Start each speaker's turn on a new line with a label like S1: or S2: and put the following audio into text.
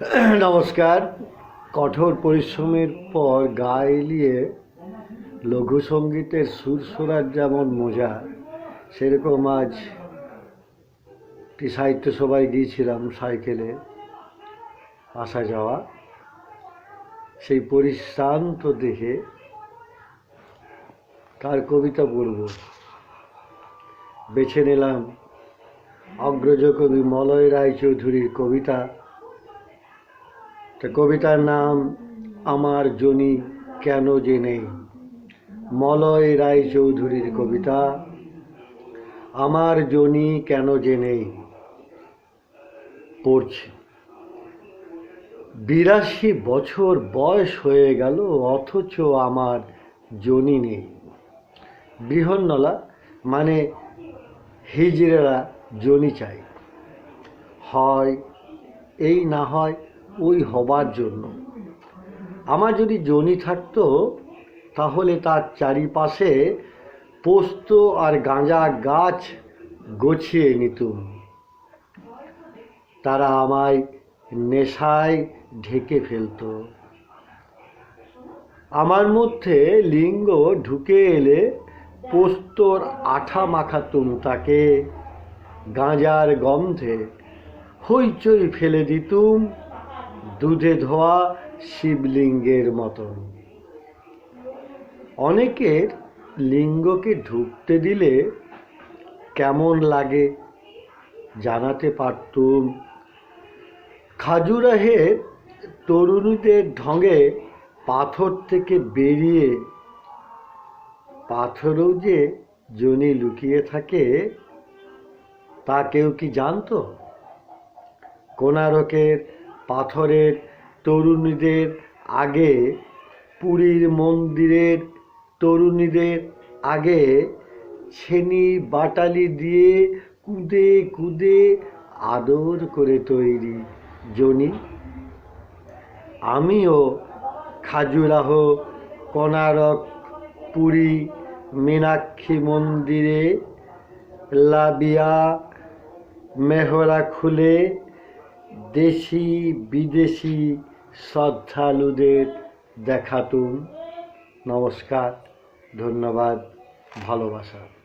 S1: নমস্কার। কঠোর পরিশ্রমের পর গা এলিয়ে লঘু সঙ্গীতের সুর সুরার যেমন মজা, সেরকম আজ একটি সাহিত্য সভায় গিয়েছিলাম সাইকেলে আসা যাওয়া। সেই পরিশ্রান্ত দেখে তার কবিতা পড়ব বেছে নিলাম অগ্রজ কবি মলয় রায়চৌধুরীর কবিতা। তা কবিতার নাম আমার জনি কেন যে নেই মলয় রায়চৌধুরীর কবিতা আমার জনি কেন যে নেই পড়ছি। বিরাশি বছর বয়স হয়ে গেল, অথচ আমার জনি নেই। বৃহন্নলা মানে হিজড়েরা জনি চাই হয় এই না হয় ওই হবার জন্য। আমার যদি জনি থাকতো, তাহলে তার চারিপাশে পোস্ত আর গাঁজা গাছ গছিয়ে নিতুম। তারা আমায় নেশায় ঢেকে ফেলতো। আমার মধ্যে লিঙ্গ ঢুকে এলে পোস্তর আঠা মাখাতুম তাকে। গাঁজার গন্ধে হইচই ফেলে দিতুম। দুধে ধোয়া শিবলিঙ্গের মতন। অনেকের লিঙ্গকে ঢুকতে দিলে কেমন লাগে জানাতে পারতুম। খাজুরাহের তরুণীদের ঢঙে পাথর থেকে বেরিয়ে পাথরেও যে জনি লুকিয়ে থাকে, তা কেউ কি জানতো? কোনারকের পাথরের তরুণীদের আগে, পুরীর মন্দিরের তরুণীদের আগে ছেনি বাটালি দিয়ে কুদে কুদে আদর করে তৈরি জনি। আমিও খাজুরাহ কোনারক পুরী, মীনাক্ষী মন্দিরে, লাবিয়া মেহরা খুলে দেশি বিদেশি শ্রদ্ধালুদের দেখাতুন। নমস্কার ধন্যবাদ ভালোবাসা।